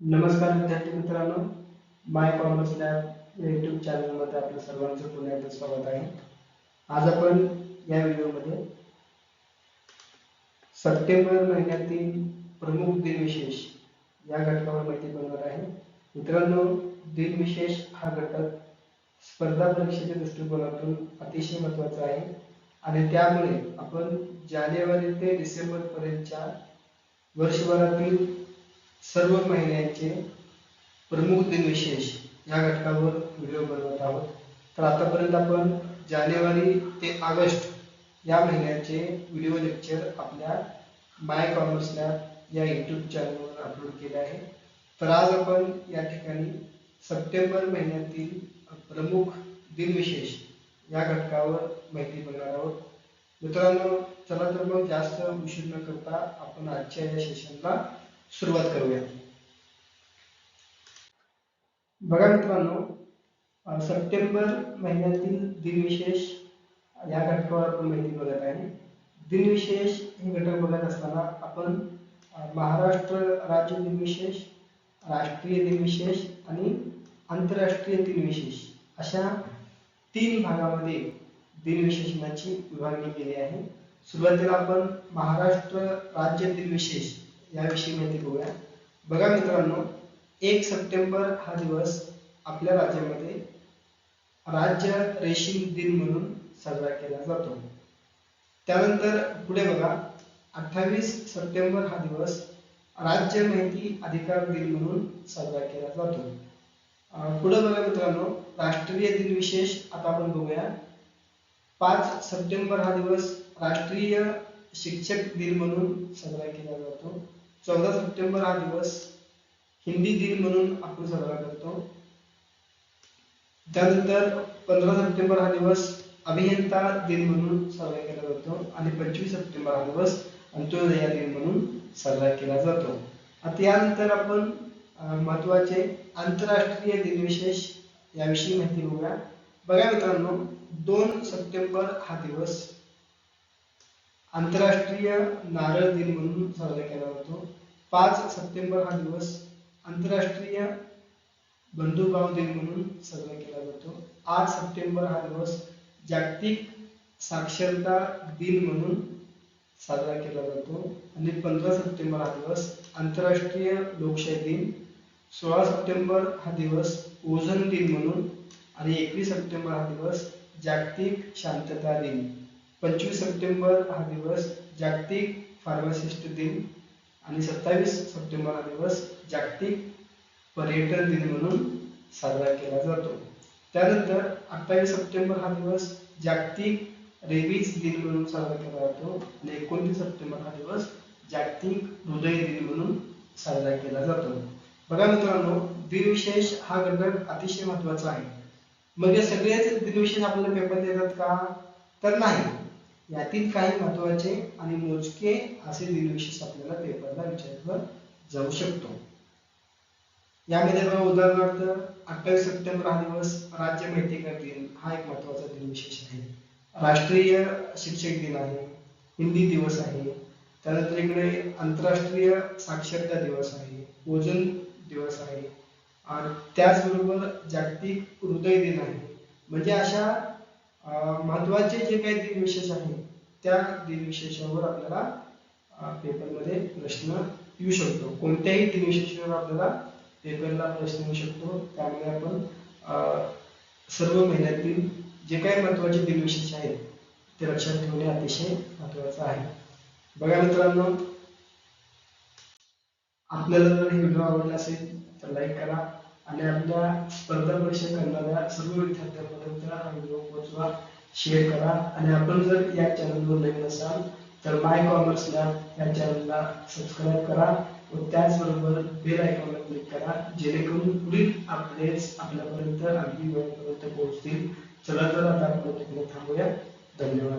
नमस्कार विद्यार्थी मित्रांनो माय कॉमर्स लॅब या युट्यूब चॅनलमध्ये आपलं सर्वांचं पुन्हा एकदा स्वागत आहे. आज आपण या व्हिडिओमध्ये सप्टेंबर महिन्यातील प्रमुख दिनविशेष या घटकावर माहिती बनवणार आहे. मित्रांनो दिनविशेष हा घटक स्पर्धा परीक्षेच्या दृष्टिकोनातून अतिशय महत्त्वाचा आहे आणि त्यामुळे आपण जानेवारी ते डिसेंबर पर्यंतच्या वर्षभरातील सर्व महिन्यांचे प्रमुख दिनविशेष या घटकावर व्हिडिओ बनवत आहोत. तर आतापर्यंत आपण जानेवारी ते ऑगस्ट या महिन्याचे व्हिडिओ लेक्चर आपल्या माय कॉमर्स लॅब या यूट्यूब चॅनलवर अपलोड केले आहे. तर आज आपण या ठिकाणी सप्टेंबर महिन्यातील प्रमुख दिनविशेष या घटकावर माहिती बघणार आहोत. मित्रांनो चला तर मग जास्त उशीर न करता आपण आजच्या या सेशनला सुरुवात करूया. बघा मित्रांनो सप्टेंबर महिन्यातील दिनविशेष या घटकावर आपण माहिती बघत आहे. दिनविशेष हे घटक बघत असताना आपण महाराष्ट्र राज्य दिनविशेष राष्ट्रीय दिनविशेष आणि आंतरराष्ट्रीय दिनविशेष अशा तीन भागामध्ये दिनविशेषणाची विभागणी केली आहे. सुरुवातीला आपण महाराष्ट्र राज्य दिनविशेष याविषयी माहिती बघूया. बघा मित्रांनो एक सप्टेंबर हा दिवस आपल्या राज्यामध्ये राज्य रेशीम दिन म्हणून साजरा केला जातो. त्यानंतर पुढे बघा अठ्ठावीस सप्टेंबर हा दिवस राज्य माहिती अधिकार दिन म्हणून साजरा केला जातो. पुढे बघा मित्रांनो राष्ट्रीय दिन विशेष आता आपण बघूया. पाच सप्टेंबर हा दिवस राष्ट्रीय शिक्षक दिन म्हणून साजरा केला जातो. चौदा सप्टेंबर हा दिवस हिंदी दिन म्हणून आपण साजरा करतो. त्यानंतर पंधरा सप्टेंबर हा दिवस अभियंता दिन म्हणून साजरा केला जातो आणि पंचवीस सप्टेंबर हा दिवस अंत्योदय दिन म्हणून साजरा केला जातो. आता यानंतर आपण महत्त्वाचे आंतरराष्ट्रीय दिनविशेष याविषयी माहिती बघूया. बघा मित्रांनो दोन सप्टेंबर हा दिवस आंतरराष्ट्रीय नारळ दिन म्हणून साजरा केला जातो. पाच सप्टेंबर हा दिवस आंतरराष्ट्रीय बंधुभाव दिन म्हणून साजरा केला जातो. आठ सप्टेंबर हा दिवस जागतिक साक्षरता दिन म्हणून साजरा केला जातो. आणि पंधरा सप्टेंबर हा दिवस आंतरराष्ट्रीय लोकशाही दिन. सोळा सप्टेंबर हा दिवस ओझन दिन म्हणून आणि एकवीस सप्टेंबर हा दिवस जागतिक शांतता दिन. पंचवीस सप्टेंबर हा दिवस जागतिक फार्मासिस्ट दिन. आणि सत्तावीस सप्टेंबर हा दिवस जागतिक पर्यटन दिन म्हणून साजरा केला जातो. त्यानंतर अठ्ठावीस सप्टेंबर हा दिवस जागतिक रेबीज दिन म्हणून साजरा केला जातो आणि एकोणतीस सप्टेंबर हा दिवस जागतिक हृदय दिन म्हणून साजरा केला जातो. बघा मित्रांनो दिनविशेष हा घटक अतिशय महत्त्वाचा आहे. मग हे सगळेच दिनविशेष आपल्याला पेपर देतात का? तर नाही. यातील काही महत्त्वाचे आणि मोजके असे निर्विशेष आपल्याला पेपरला विचारलं जाऊ शकतो. यामध्ये बघा उदाहरणार्थ अठ्ठावीस सप्टेंबर हा दिवस राज्य माहितीकर दिन हा एक महत्त्वाचा दिनविशेष आहे. राष्ट्रीय शिक्षक दिन आहे हिंदी दिवस आहे त्यानंतर इकडे आंतरराष्ट्रीय साक्षरता दिवस आहे ओजन दिवस आहे. आणि त्याचबरोबर जागतिक हृदय दिन आहे. म्हणजे अशा महत्त्वाचे जे काही दिनविशेष आहे त्या दिनविशेषावर आपल्याला पेपरमध्ये प्रश्न येऊ शकतो. कोणत्याही दिनविशेषावर आपल्याला पेपरला प्रश्न येऊ शकतो. त्यामुळे आपण सर्व महिन्यातील जे काही महत्त्वाचे दिनविशेष आहेत ते लक्षात ठेवणे अतिशय महत्वाचं आहे. बघा मित्रांनो आपल्याला जर हे व्हिडिओ आवडला असेल तर लाईक करा. आणि आपल्या स्पर्धा परीक्षा करणाऱ्या सर्व विद्यार्थ्यांपर्यंत हा व्हिडिओ पोहोचवा शेअर करा. आणि आपण जर या चॅनलवर नवीन असाल तर माय कॉमर्स लॅब या चॅनलला सबस्क्राईब करा व त्याचबरोबर बेल आयकॉनला क्लिक करा जेणेकरून पुढील अपडेट्स आपल्यापर्यंत अगदी वेळेपर्यंत पोहोचतील. चला तर आता आपण तिकडे थांबूया. धन्यवाद.